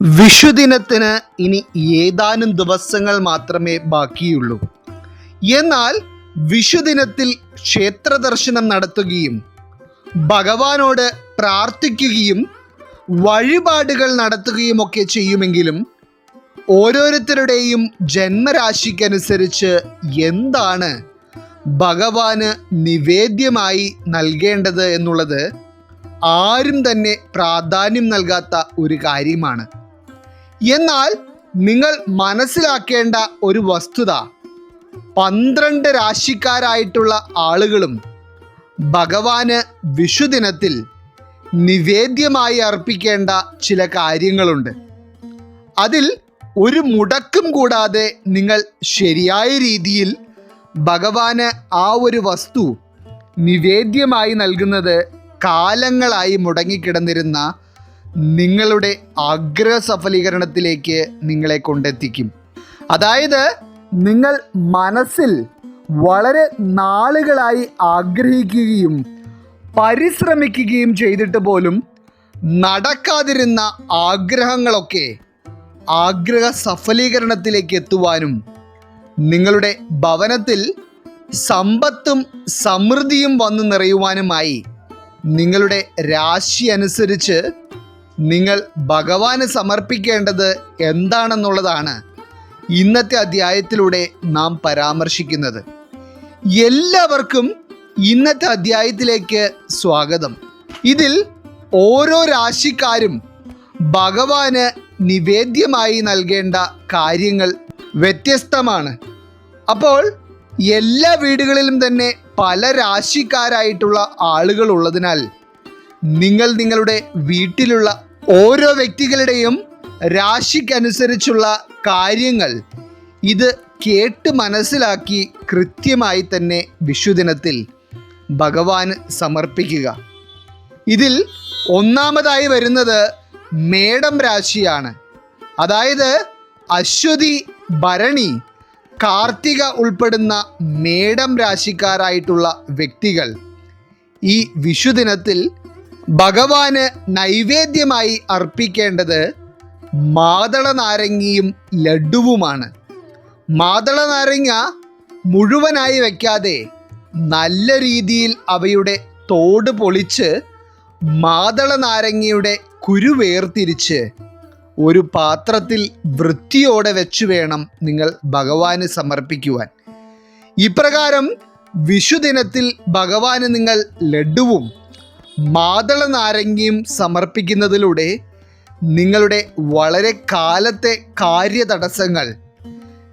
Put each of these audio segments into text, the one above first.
വിഷുദിനത്തിന് ഇനി ഏതാനും ദിവസങ്ങൾ മാത്രമേ ബാക്കിയുള്ളൂ. എന്നാൽ വിഷുദിനത്തിൽ ക്ഷേത്ര ദർശനം നടത്തുകയും ഭഗവാനോട് പ്രാർത്ഥിക്കുകയും വഴിപാടുകൾ നടത്തുകയും ഒക്കെ ചെയ്യുമെങ്കിലും ഓരോരുത്തരുടെയും ജന്മരാശിക്കനുസരിച്ച് എന്താണ് ഭഗവാന് നിവേദ്യമായി നൽകേണ്ടത് എന്നുള്ളത് ആരും തന്നെ പ്രാധാന്യം നൽകാത്ത ഒരു കാര്യമാണ്. എന്നാൽ നിങ്ങൾ മനസ്സിലാക്കേണ്ട ഒരു വസ്തുത. പന്ത്രണ്ട് രാശിക്കാരായിട്ടുള്ള ആളുകളും ഭഗവാന് വിഷുദിനത്തിൽ നിവേദ്യമായി അർപ്പിക്കേണ്ട ചില കാര്യങ്ങളുണ്ട്. അതിൽ ഒരു മുടക്കും കൂടാതെ നിങ്ങൾ ശരിയായ രീതിയിൽ ഭഗവാന് ആ ഒരു വസ്തു നിവേദ്യമായി നൽകുന്നത് കാലങ്ങളായി മുടങ്ങിക്കിടന്നിരുന്ന നിങ്ങളുടെ ആഗ്രഹ സഫലീകരണത്തിലേക്ക് നിങ്ങളെ കൊണ്ടെത്തിക്കും. അതായത് നിങ്ങൾ മനസ്സിൽ വളരെ നാളുകളായി ആഗ്രഹിക്കുകയും പരിശ്രമിക്കുകയും ചെയ്തിട്ട് പോലും നടക്കാതിരുന്ന ആഗ്രഹങ്ങളൊക്കെ ആഗ്രഹ സഫലീകരണത്തിലേക്ക് എത്തുവാനും നിങ്ങളുടെ ഭവനത്തിൽ സമ്പത്തും സമൃദ്ധിയും വന്നു നിറയുവാനുമായി നിങ്ങളുടെ രാശി അനുസരിച്ച് നിങ്ങൾ ഭഗവാന് സമർപ്പിക്കേണ്ടത് എന്താണെന്നുള്ളതാണ് ഇന്നത്തെ അധ്യായത്തിലൂടെ നാം പരാമർശിക്കുന്നത്. എല്ലാവർക്കും ഇന്നത്തെ അധ്യായത്തിലേക്ക് സ്വാഗതം. ഇതിൽ ഓരോ രാശിക്കാരും ഭഗവാന് നിവേദ്യമായി നൽകേണ്ട കാര്യങ്ങൾ വ്യത്യസ്തമാണ്. അപ്പോൾ എല്ലാ വീടുകളിലും തന്നെ പല രാശിക്കാരായിട്ടുള്ള ആളുകൾ ഉള്ളതിനാൽ നിങ്ങൾ നിങ്ങളുടെ വീട്ടിലുള്ള ഓരോ വ്യക്തികളുടെയും രാശിക്കനുസരിച്ചുള്ള കാര്യങ്ങൾ ഇത് കേട്ട് മനസ്സിലാക്കി കൃത്യമായി തന്നെ വിഷുദിനത്തിൽ ഭഗവാന് സമർപ്പിക്കുക. ഇതിൽ ഒന്നാമതായി വരുന്നത് മേടം രാശിയാണ്. അതായത് അശ്വതി ഭരണി കാർത്തിക ഉൾപ്പെടുന്ന മേടം രാശിക്കാരായിട്ടുള്ള വ്യക്തികൾ ഈ വിഷുദിനത്തിൽ ഭഗവാന് നൈവേദ്യമായി അർപ്പിക്കേണ്ടത് മാതള നാരങ്ങയും ലഡുവുമാണ്. മാതള നാരങ്ങ മുഴുവനായി വയ്ക്കാതെ നല്ല രീതിയിൽ അവയുടെ തോട് പൊളിച്ച് മാതള നാരങ്ങയുടെ കുരു വേർതിരിച്ച് ഒരു പാത്രത്തിൽ വൃത്തിയോടെ വെച്ചു വേണം നിങ്ങൾ ഭഗവാന് സമർപ്പിക്കുവാൻ. ഇപ്രകാരം വിഷുദിനത്തിൽ ഭഗവാന് നിങ്ങൾ ലഡുവും മാതള നാരങ്ങയും സമർപ്പിക്കുന്നതിലൂടെ നിങ്ങളുടെ വളരെ കാലത്തെ കാര്യതടസ്സങ്ങൾ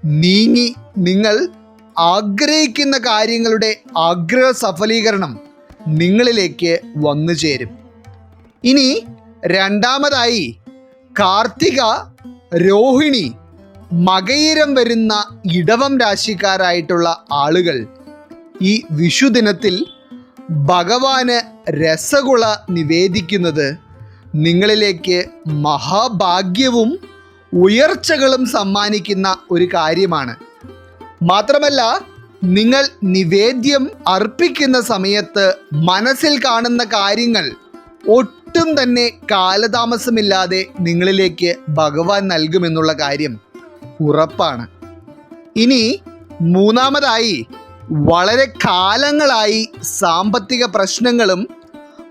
നീങ്ങി നിങ്ങൾ ആഗ്രഹിക്കുന്ന കാര്യങ്ങളുടെ ആഗ്രഹ സഫലീകരണം നിങ്ങളിലേക്ക് വന്നു ചേരും. ഇനി രണ്ടാമതായി കാർത്തിക രോഹിണി മകയിരം വരുന്ന ഇടവം രാശിക്കാരായിട്ടുള്ള ആളുകൾ ഈ വിഷുദിനത്തിൽ ഭഗവാന് രസഗുള നിവേദിക്കുന്നത് നിങ്ങളിലേക്ക് മഹാഭാഗ്യവും ഉയർച്ചകളും സമ്മാനിക്കുന്ന ഒരു കാര്യമാണ്. മാത്രമല്ല നിങ്ങൾ നിവേദ്യം അർപ്പിക്കുന്ന സമയത്ത് മനസ്സിൽ കാണുന്ന കാര്യങ്ങൾ ഒട്ടും തന്നെ കാലതാമസമില്ലാതെ നിങ്ങളിലേക്ക് ഭഗവാൻ നൽകുമെന്നുള്ള കാര്യം ഉറപ്പാണ്. ഇനി മൂന്നാമതായി വളരെ കാലങ്ങളായി സാമ്പത്തിക പ്രശ്നങ്ങളും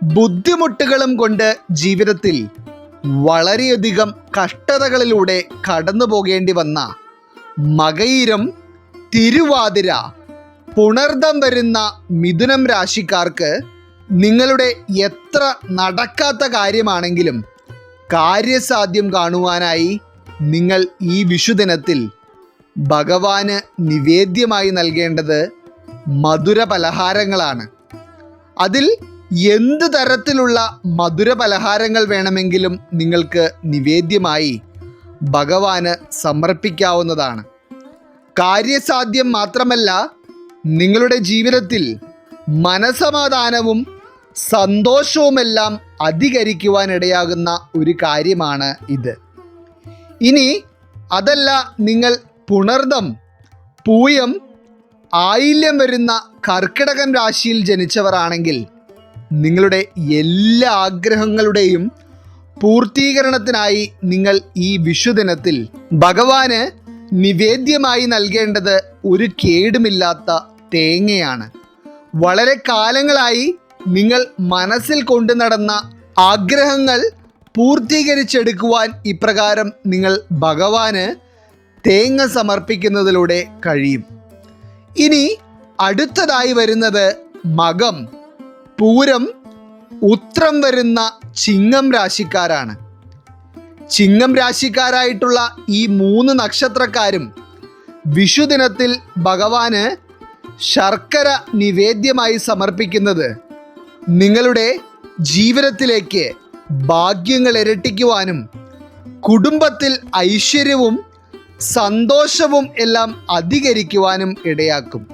ബുദ്ധിമുട്ടുകളും കൊണ്ട് ജീവിതത്തിൽ വളരെയധികം കഷ്ടതകളിലൂടെ കടന്നു പോകേണ്ടി വന്ന മകയിരം തിരുവാതിര പുണർദം വരുന്ന മിഥുനം രാശിക്കാർക്ക് നിങ്ങളുടെ എത്ര നടക്കാത്ത കാര്യമാണെങ്കിലും കാര്യസാധ്യം കാണുവാനായി നിങ്ങൾ ഈ വിഷുദിനത്തിൽ ഭഗവാന് നിവേദ്യമായി നൽകേണ്ടത് മധുര പലഹാരങ്ങളാണ് അതിൽ എന്ത് തരത്തിലുള്ള മധുര പലഹാരങ്ങൾ വേണമെങ്കിലും നിങ്ങൾക്ക് നിവേദ്യമായി ഭഗവാന് സമർപ്പിക്കാവുന്നതാണ്. കാര്യസാധ്യം മാത്രമല്ല നിങ്ങളുടെ ജീവിതത്തിൽ മനസമാധാനവും സന്തോഷവുമെല്ലാം അധികരിക്കുവാനിടയാകുന്ന ഒരു കാര്യമാണ് ഇത്. ഇനി അതല്ല നിങ്ങൾ പുണർദം പൂയം ആയില്യം വരുന്ന കർക്കിടകൻ രാശിയിൽ ജനിച്ചവരാണെങ്കിൽ നിങ്ങളുടെ എല്ലാ ആഗ്രഹങ്ങളുടെയും പൂർത്തീകരണത്തിനായി നിങ്ങൾ ഈ വിഷുദിനത്തിൽ ഭഗവാന് നിവേദ്യമായി നൽകേണ്ടത് ഒരു കേടുമില്ലാത്ത തേങ്ങയാണ്. വളരെ കാലങ്ങളായി നിങ്ങൾ മനസ്സിൽ കൊണ്ടു നടന്ന ആഗ്രഹങ്ങൾ പൂർത്തീകരിച്ചെടുക്കുവാൻ ഇപ്രകാരം നിങ്ങൾ ഭഗവാന് തേങ്ങ സമർപ്പിക്കുന്നതിലൂടെ കഴിയും. ഇനി അടുത്തതായി വരുന്നത് മകം. പൂരം ഉത്രം വരുന്ന ചിങ്ങം രാശിക്കാരാണ്. ചിങ്ങം രാശിക്കാരായിട്ടുള്ള ഈ മൂന്ന് നക്ഷത്രക്കാരും വിഷുദിനത്തിൽ ഭഗവാന് ശർക്കര നിവേദ്യമായി സമർപ്പിക്കുന്നത് നിങ്ങളുടെ ജീവിതത്തിലേക്ക് ഭാഗ്യങ്ങൾ ഇരട്ടിക്കുവാനും കുടുംബത്തിൽ ഐശ്വര്യവും സന്തോഷവും എല്ലാം അധികരിക്കുവാനും ഇടയാക്കും.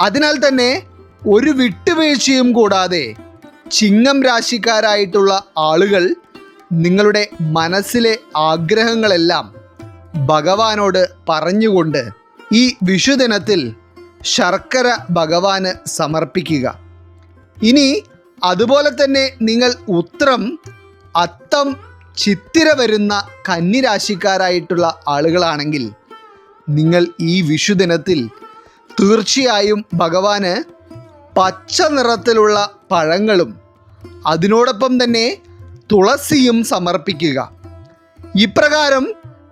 അതിനാൽ തന്നെ ഒരു വിട്ടുവീഴ്ചയും കൂടാതെ ചിങ്ങം രാശിക്കാരായിട്ടുള്ള ആളുകൾ നിങ്ങളുടെ മനസ്സിലെ ആഗ്രഹങ്ങളെല്ലാം ഭഗവാനോട് പറഞ്ഞുകൊണ്ട് ഈ വിഷുദിനത്തിൽ ശർക്കര ഭഗവാന് സമർപ്പിക്കുക. ഇനി അതുപോലെ തന്നെ നിങ്ങൾ ഉത്രം അത്തം ചിത്തിര വരുന്ന കന്നിരാശിക്കാരായിട്ടുള്ള ആളുകളാണെങ്കിൽ നിങ്ങൾ ഈ വിഷുദിനത്തിൽ തീർച്ചയായും ഭഗവാന് പച്ച നിറത്തിലുള്ള പഴങ്ങളും അതിനോടൊപ്പം തന്നെ തുളസിയും സമർപ്പിക്കുക. ഇപ്രകാരം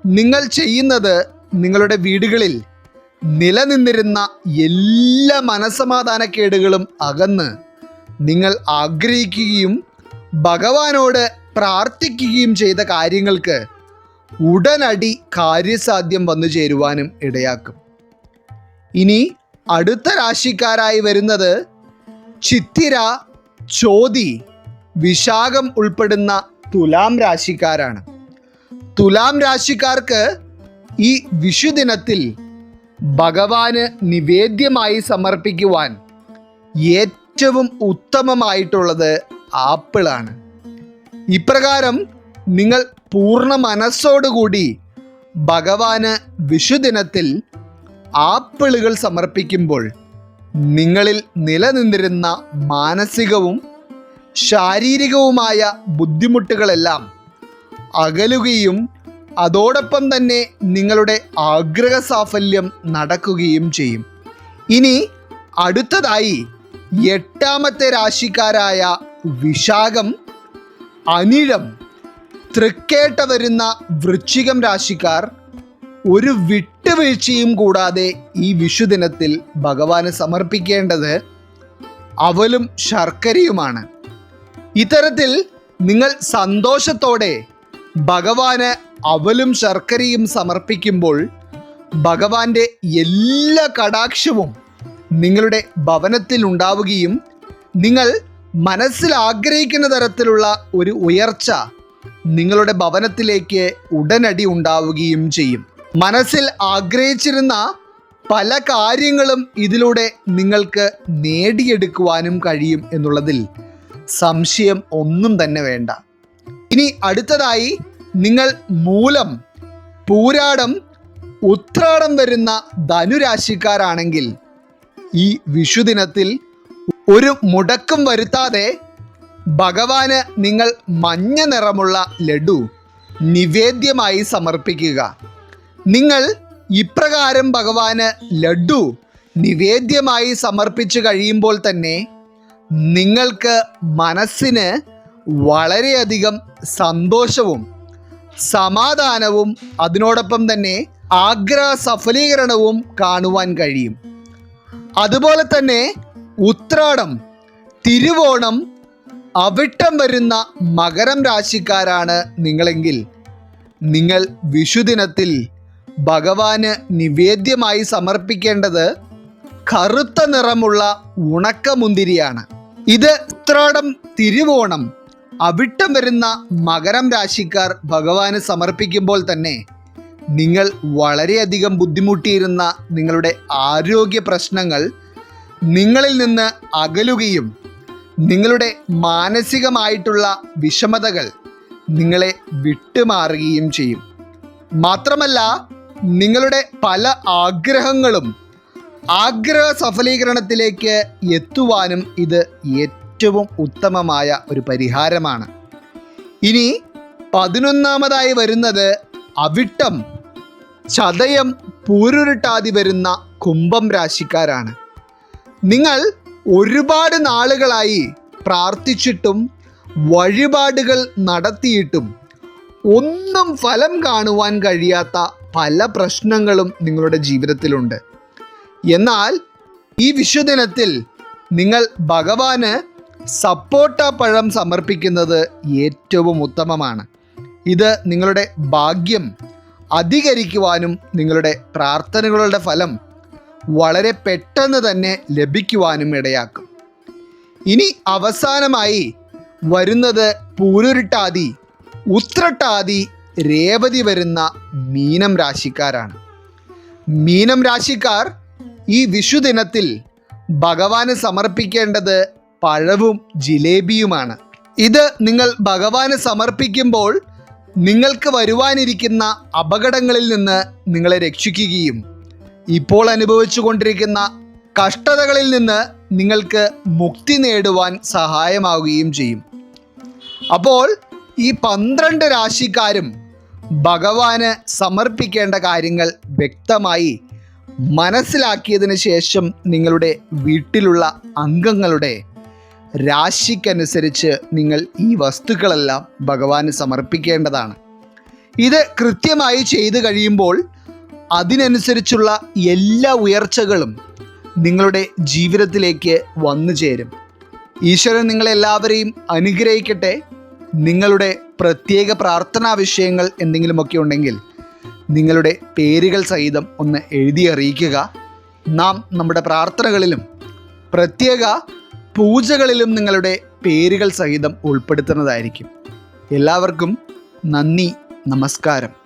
നിങ്ങൾ ചെയ്യുന്നത് നിങ്ങളുടെ വീടുകളിൽ നിലനിന്നിരുന്ന എല്ലാ മനസമാധാനക്കേടുകളും അകന്ന് നിങ്ങൾ ആഗ്രഹിക്കുകയും ഭഗവാനോട് പ്രാർത്ഥിക്കുകയും ചെയ്ത കാര്യങ്ങൾക്ക് ഉടനടി കാര്യസാധ്യം വന്നു ചേരുവാനും ഇടയാക്കും. ഇനി അടുത്ത രാശിക്കാരായി വരുന്നത് ചിത്തിര ചോതി വിശാഖം ഉൾപ്പെടുന്ന തുലാം രാശിക്കാരാണ്. തുലാം രാശിക്കാർക്ക് ഈ വിഷുദിനത്തിൽ ഭഗവാന് നിവേദ്യമായി സമർപ്പിക്കുവാൻ ഏറ്റവും ഉത്തമമായിട്ടുള്ളത് ആപ്പിളാണ്. ഇപ്രകാരം നിങ്ങൾ പൂർണ മനസ്സോടുകൂടി ഭഗവാന് വിഷുദിനത്തിൽ ആപ്പിളുകൾ സമർപ്പിക്കുമ്പോൾ നിങ്ങളിൽ നിലനിന്നിരുന്ന മാനസികവും ശാരീരികവുമായ ബുദ്ധിമുട്ടുകളെല്ലാം അകലുകയും അതോടൊപ്പം തന്നെ നിങ്ങളുടെ ആഗ്രഹ സാഫല്യം നടക്കുകയും ചെയ്യും. ഇനി അടുത്തതായി എട്ടാമത്തെ രാശിക്കാരായ വിശാഖം അനിഴം തൃക്കേട്ട വരുന്ന വൃശ്ചികം രാശിക്കാർ ഒരു വിട്ടുവീഴ്ചയും കൂടാതെ ഈ വിഷുദിനത്തിൽ ഭഗവാന് സമർപ്പിക്കേണ്ടത് അവലും ശർക്കരയുമാണ്. ഇത്തരത്തിൽ നിങ്ങൾ സന്തോഷത്തോടെ ഭഗവാന് അവലും ശർക്കരയും സമർപ്പിക്കുമ്പോൾ ഭഗവാന്റെ എല്ലാ കടാക്ഷവും നിങ്ങളുടെ ഭവനത്തിൽ ഉണ്ടാവുകയും നിങ്ങൾ മനസ്സിൽ ആഗ്രഹിക്കുന്ന തരത്തിലുള്ള ഒരു ഉയർച്ച നിങ്ങളുടെ ഭവനത്തിലേക്ക് ഉടനടി ഉണ്ടാവുകയും ചെയ്യും. മനസ്സിൽ ആഗ്രഹിച്ചിരുന്ന പല കാര്യങ്ങളും ഇതിലൂടെ നിങ്ങൾക്ക് നേടിയെടുക്കുവാനും കഴിയും എന്നുള്ളതിൽ സംശയം ഒന്നും തന്നെ വേണ്ട. ഇനി അടുത്തതായി നിങ്ങൾ മൂലം പൂരാടം ഉത്രാടം വരുന്ന ധനുരാശിക്കാരാണെങ്കിൽ ഈ വിഷുദിനത്തിൽ ഒരു മുടക്കും വരുത്താതെ ഭഗവാന് നിങ്ങൾ മഞ്ഞ നിറമുള്ള ലഡു നിവേദ്യമായി സമർപ്പിക്കുക. നിങ്ങൾ ഇപ്രകാരം ഭഗവാന് ലഡു നിവേദ്യമായി സമർപ്പിച്ചു കഴിയുമ്പോൾ തന്നെ നിങ്ങൾക്ക് മനസ്സിന് വളരെയധികം സന്തോഷവും സമാധാനവും അതിനോടൊപ്പം തന്നെ ആഗ്രഹ സഫലീകരണവും കാണുവാൻ കഴിയും. അതുപോലെ തന്നെ ഉത്രാടം തിരുവോണം അവിട്ടം വരുന്ന മകരം രാശിക്കാരാണ് നിങ്ങളെങ്കിൽ. നിങ്ങൾ വിഷുദിനത്തിൽ ഭഗവാന് നിവേദ്യമായി സമർപ്പിക്കേണ്ടത് കറുത്ത നിറമുള്ള ഉണക്കമുന്തിരിയാണ്. ഇത് ഉത്രാടം തിരുവോണം അവിട്ടം വരുന്ന മകരം രാശിക്കാർ ഭഗവാന് സമർപ്പിക്കുമ്പോൾ തന്നെ നിങ്ങൾ വളരെയധികം ബുദ്ധിമുട്ടിയിരുന്ന നിങ്ങളുടെ ആരോഗ്യ പ്രശ്നങ്ങൾ നിങ്ങളിൽ നിന്ന് അകലുകയും നിങ്ങളുടെ മാനസികമായിട്ടുള്ള വിഷമതകൾ നിങ്ങളെ വിട്ടുമാറുകയും ചെയ്യും. മാത്രമല്ല നിങ്ങളുടെ പല ആഗ്രഹങ്ങളും ആഗ്രഹ സഫലീകരണത്തിലേക്ക് എത്തുവാനും ഇത് ഏറ്റവും ഉത്തമമായ ഒരു പരിഹാരമാണ്. ഇനി പതിനൊന്നാമതായി വരുന്നത് അവിട്ടം ചതയം പൂരുരുട്ടാതി വരുന്ന കുംഭം രാശിക്കാരാണ്. നിങ്ങൾ ഒരുപാട് നാളുകളായി പ്രാർത്ഥിച്ചിട്ടും വഴിപാടുകൾ നടത്തിയിട്ടും ഒന്നും ഫലം കാണുവാൻ കഴിയാത്ത പല പ്രശ്നങ്ങളും നിങ്ങളുടെ ജീവിതത്തിലുണ്ട്. എന്നാൽ ഈ വിഷുദിനത്തിൽ നിങ്ങൾ ഭഗവാന് സപ്പോട്ട പഴം സമർപ്പിക്കുന്നത് ഏറ്റവും ഉത്തമമാണ്. ഇത് നിങ്ങളുടെ ഭാഗ്യം അധികരിക്കുവാനും നിങ്ങളുടെ പ്രാർത്ഥനകളുടെ ഫലം വളരെ പെട്ടെന്ന് തന്നെ ലഭിക്കുവാനും ഇടയാക്കും. ഇനി അവസാനമായി വരുന്നത് പൂരുരുട്ടാതി ഉത്രട്ടാതി രേവതി വരുന്ന മീനം രാശിക്കാരാണ്. മീനം രാശിക്കാർ ഈ വിഷുദിനത്തിൽ ഭഗവാന് സമർപ്പിക്കേണ്ടത് പഴവും ജിലേബിയുമാണ്. ഇത് നിങ്ങൾ ഭഗവാന് സമർപ്പിക്കുമ്പോൾ നിങ്ങൾക്ക് വരുവാനിരിക്കുന്ന അപകടങ്ങളിൽ നിന്ന് നിങ്ങളെ രക്ഷിക്കുകയും ഇപ്പോൾ അനുഭവിച്ചു കൊണ്ടിരിക്കുന്ന കഷ്ടതകളിൽ നിന്ന് നിങ്ങൾക്ക് മുക്തി നേടുവാൻ സഹായമാവുകയും ചെയ്യും. അപ്പോൾ ഈ പന്ത്രണ്ട് രാശിക്കാരും ഭഗവാന് സമർപ്പിക്കേണ്ട കാര്യങ്ങൾ വ്യക്തമായി മനസ്സിലാക്കിയതിന് ശേഷം നിങ്ങളുടെ വീട്ടിലുള്ള അംഗങ്ങളുടെ രാശിക്കനുസരിച്ച് നിങ്ങൾ ഈ വസ്തുക്കളെല്ലാം ഭഗവാന് സമർപ്പിക്കേണ്ടതാണ്. ഇത് കൃത്യമായി ചെയ്തു കഴിയുമ്പോൾ അതിനനുസരിച്ചുള്ള എല്ലാ ഉയർച്ചകളും നിങ്ങളുടെ ജീവിതത്തിലേക്ക് വന്നു ചേരും. ഈശ്വരൻ നിങ്ങളെല്ലാവരെയും അനുഗ്രഹിക്കട്ടെ. നിങ്ങളുടെ പ്രത്യേക പ്രാർത്ഥനാ വിഷയങ്ങൾ എന്തെങ്കിലുമൊക്കെ ഉണ്ടെങ്കിൽ നിങ്ങളുടെ പേരുകൾ സഹിതം ഒന്ന് എഴുതി അറിയിക്കുക. നാം നമ്മുടെ പ്രാർത്ഥനകളിലും പ്രത്യേക പൂജകളിലും നിങ്ങളുടെ പേരുകൾ സഹിതം ഉൾപ്പെടുത്തുന്നതായിരിക്കും. എല്ലാവർക്കും നന്ദി നമസ്കാരം.